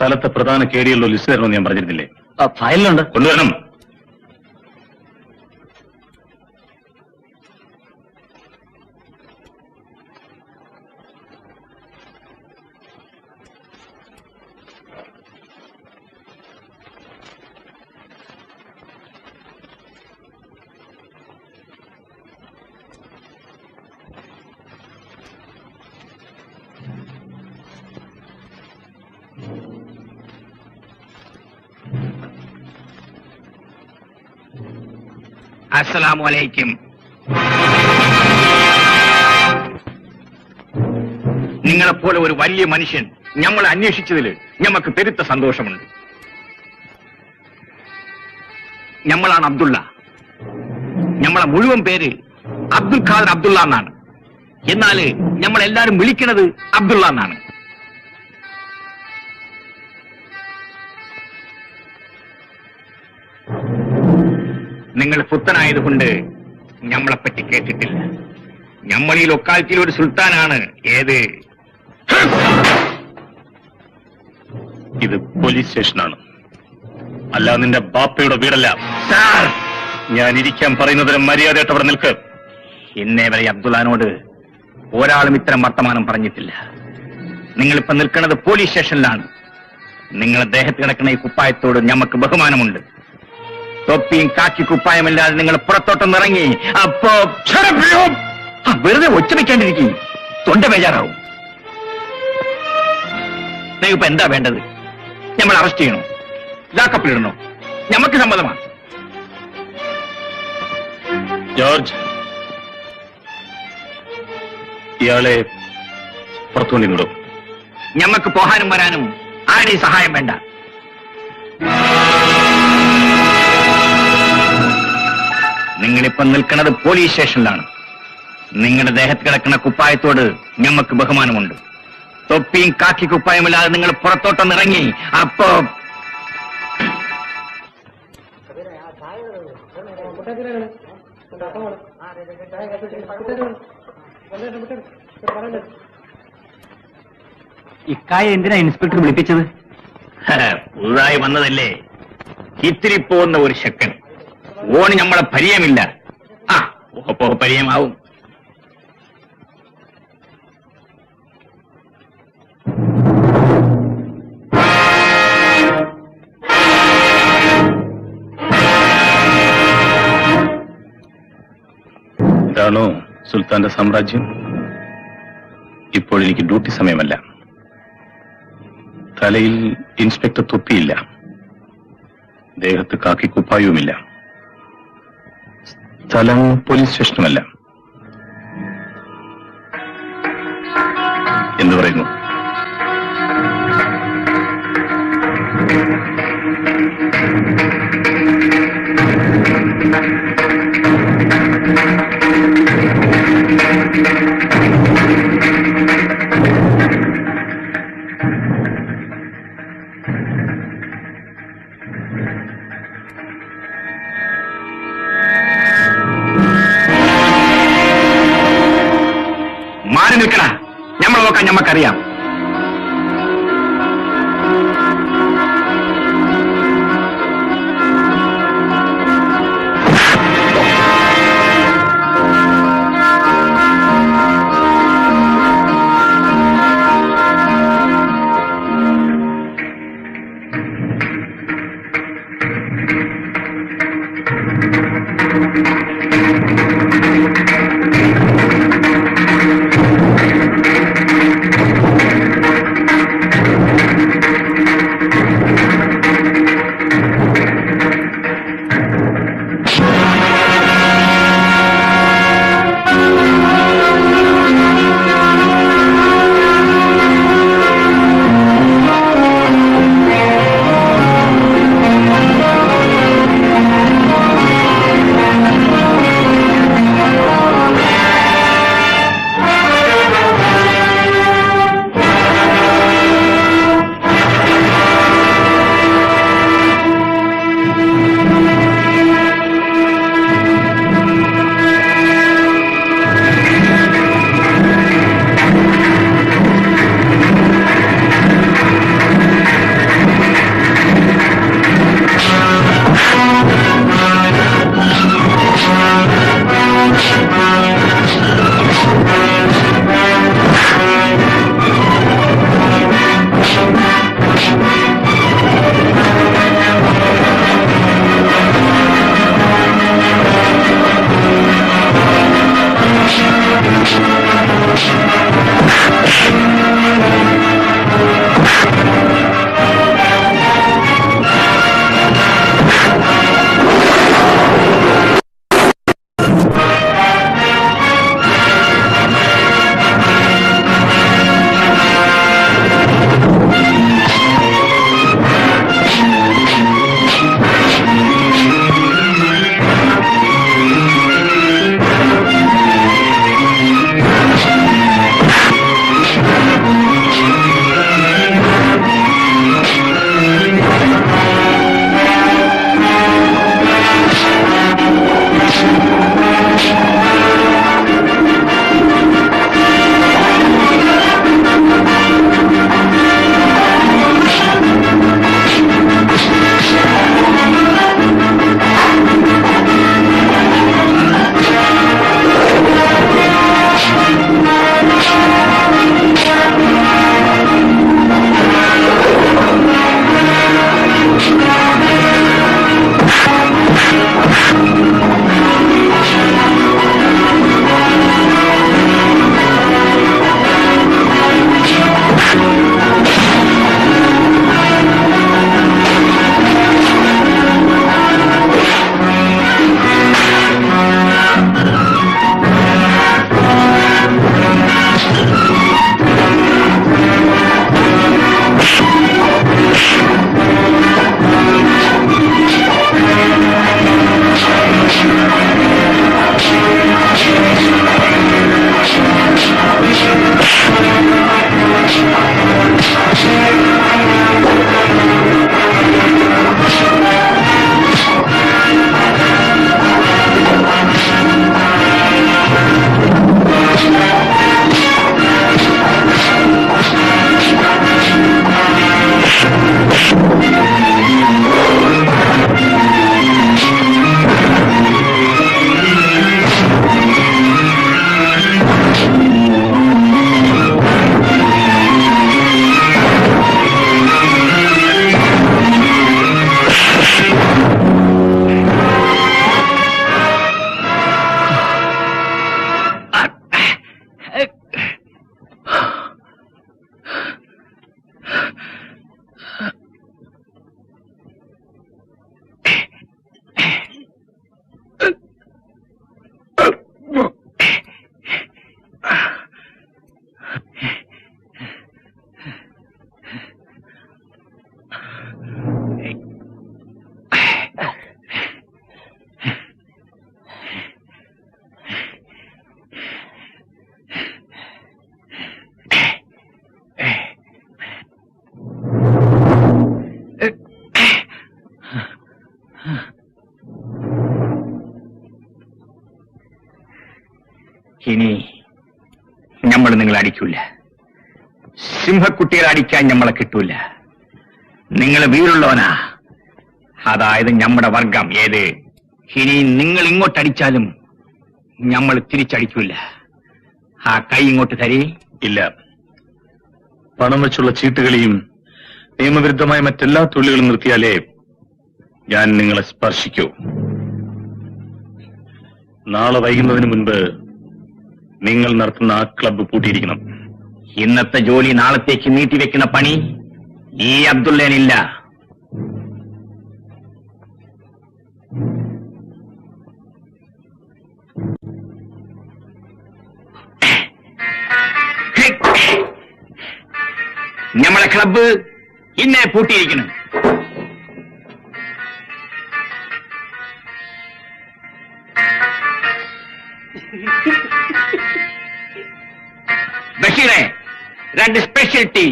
സ്ഥലത്തെ പ്രധാന കേടിയുള്ള ലിസ്റ്റ് തരണമെന്ന് ഞാൻ പറഞ്ഞിരുന്നില്ലേ? ഫയലിലുണ്ട്. കൊണ്ടുവരണം. അസ്സലാമു അലൈക്കും. നിങ്ങളെപ്പോലെ ഒരു വലിയ മനുഷ്യൻ ഞമ്മളെ അന്വേഷിച്ചതിൽ ഞമ്മക്ക് പെരുത്ത സന്തോഷമുണ്ട്. ഞമ്മളാണ് അബ്ദുള്ള. ഞമ്മളെ മുഴുവൻ പേര് അബ്ദുൽ ഖാദർ അബ്ദുള്ള എന്നാണ്. എന്നാൽ ഞമ്മളെല്ലാരും വിളിക്കണത് അബ്ദുള്ള എന്നാണ്. നിങ്ങൾ പുത്തനായതുകൊണ്ട് ഞമ്മളെപ്പറ്റി കേട്ടിട്ടില്ല. ഞമ്മൾ ഈ ലൊക്കാലിറ്റിയിൽ ഒരു സുൽത്താനാണ്. ഏത്? ഇത് പോലീസ് സ്റ്റേഷനാണ്. അല്ല നിന്റെ ബാപ്പയുടെ വീടല്ല. ഞാൻ ഇരിക്കാൻ പറയുന്നതിന് മര്യാദയായിട്ട് അവിടെ നിൽക്ക്. ഇന്നേ വരെ അബ്ദുല്ലാനോട് ഒരാളും ഇത്തരം വർത്തമാനം പറഞ്ഞിട്ടില്ല. നിങ്ങളിപ്പോ നിൽക്കുന്നത് പോലീസ് സ്റ്റേഷനിലാണ്. നിങ്ങളെ ദേഹത്ത് കിടക്കുന്ന ഈ കുപ്പായത്തോട് ഞമ്മക്ക് ബഹുമാനമുണ്ട്. തൊപ്പിയും കാക്കി കുപ്പായമില്ലാതെ നിങ്ങൾ പുറത്തോട്ടൊന്ന് ഇറങ്ങി അപ്പോ വെറുതെ ഒച്ച വെക്കാണ്ടിരിക്കും തൊണ്ട ബേജാറാവും. ഇപ്പൊ എന്താ വേണ്ടത്? നമ്മൾ അറസ്റ്റ് ചെയ്യണോ? ലാക്കപ്പിലിടണോ നമുക്ക് സമ്മതമാണ് ജോർജ് ഇയാളെ പുറത്തുകൊണ്ടിടും ഞമ്മക്ക് പോകാനും വരാനും ആരുടെയും സഹായം വേണ്ട. നിങ്ങളിപ്പം നിൽക്കുന്നത് പോലീസ് സ്റ്റേഷനിലാണ്. നിങ്ങളുടെ ദേഹത്ത് കിടക്കുന്ന കുപ്പായത്തോട് ഞമ്മക്ക് ബഹുമാനമുണ്ട്. തൊപ്പിയും കാക്കി കുപ്പായമില്ലാതെ നിങ്ങൾ പുറത്തോട്ടൊന്ന് ഇറങ്ങി അപ്പോ ഇക്കായ എന്തിനാ ഇൻസ്പെക്ടർ വിളിപ്പിച്ചത്? പുതുതായി വന്നതല്ലേ? ഇത്തിരി പോകുന്ന ഒരു ശക്കൻ ഓന് നമ്മളെ പരിചയമില്ല. ആ ഓപ്പോ പരിചയമാവും. ഇതാണോ സുൽത്താന്റെ സാമ്രാജ്യം? ഇപ്പോൾ എനിക്ക് ഡ്യൂട്ടി സമയമല്ല. തലയിൽ ഇൻസ്പെക്ടർ തൊപ്പിയില്ല. ദേഹത്ത് കാക്കി കുപ്പായവുമില്ല സ്ഥലം പോലീസ് സ്റ്റേഷനുമല്ല എന്ന് പറയുന്നു? നോക്കാൻ ഞമ്മക്കറിയാം. ഇനി നമ്മൾ നിങ്ങളെ അടിക്കൂല. സിംഹക്കുട്ടികളെ അടിക്കാൻ നമ്മളെ കിട്ടൂല. നിങ്ങൾ വീരുള്ളവനാ. അതായത് നമ്മുടെ വർഗം ഏത്? ഇനി നിങ്ങൾ ഇങ്ങോട്ടടിച്ചാലും നമ്മൾ തിരിച്ചടിക്കൂല. ആ കൈ ഇങ്ങോട്ട് തരി. ഇല്ല. പണം വെച്ചുള്ള ചീട്ടുകളിയും നിയമവിരുദ്ധമായ മറ്റെല്ലാ തൊഴിലുകളും നിർത്തിയാലേ ഞാൻ നിങ്ങളെ സ്പർശിക്കൂ. നാളെ വൈകുന്നതിന് മുൻപ് നിങ്ങൾ നടത്തുന്ന ആ ക്ലബ്ബ് പൂട്ടിയിരിക്കണം. ഇന്നത്തെ ജോലി നാളത്തേക്ക് നീട്ടിവെക്കുന്ന പണി ഈ അബ്ദുള്ളേനില്ല. നമ്മളെ ക്ലബ്ബ് ഇന്നെ പൂട്ടിയിരിക്കുന്നു ബഷീറെ രണ്ട് സ്പെഷ്യൽ ടീ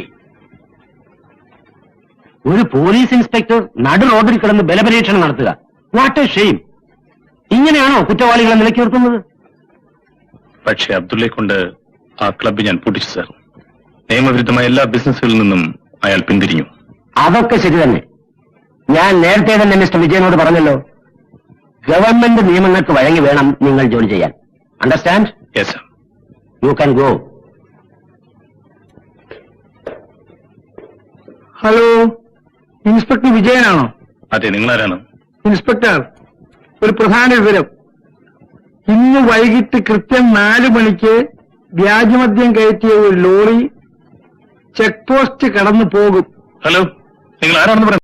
ഒരു പോലീസ് ഇൻസ്പെക്ടർ നടു റോഡിൽ കിടന്ന് ബലപരീക്ഷണം നടത്തുക. വാട്ട് എ ഷെയിം ഇങ്ങനെയാണോ കുറ്റവാളികളെ നിലയ്ക്ക് നിർത്തുന്നത്? പക്ഷേ അബ്ദുള്ളയെ കൊണ്ട് ആ ക്ലബ്ബ് ഞാൻ പൂട്ടിച്ചു സാർ നിയമവിരുദ്ധമായ എല്ലാ ബിസിനസ്സുകളിൽ നിന്നും അയാൾ പിന്തിരിഞ്ഞു. അതൊക്കെ ശരി തന്നെ. ഞാൻ നേരത്തെ തന്നെ മിസ്റ്റർ വിജയനോട് പറഞ്ഞല്ലോ ഗവൺമെന്റ് നിയമങ്ങൾക്ക് വഴങ്ങി വേണം നിങ്ങൾ ജോലി ചെയ്യാൻ. Understand yes sir you can go hello inspector വിജയനാണോ അതെ നിങ്ങൾ ആരാണ് ഇൻസ്പെക്ടർ ഒരു പ്രധാന വിവരം. ഇന്ന് വൈകിട്ട് കൃത്യം നാല് മണിക്ക് വ്യാജമദ്യം കയറ്റിയ ഒരു ലോറി ചെക്ക് പോസ്റ്റ് കടന്നു പോകും. ഹലോ നിങ്ങൾ ആരാണെന്ന് പറയാം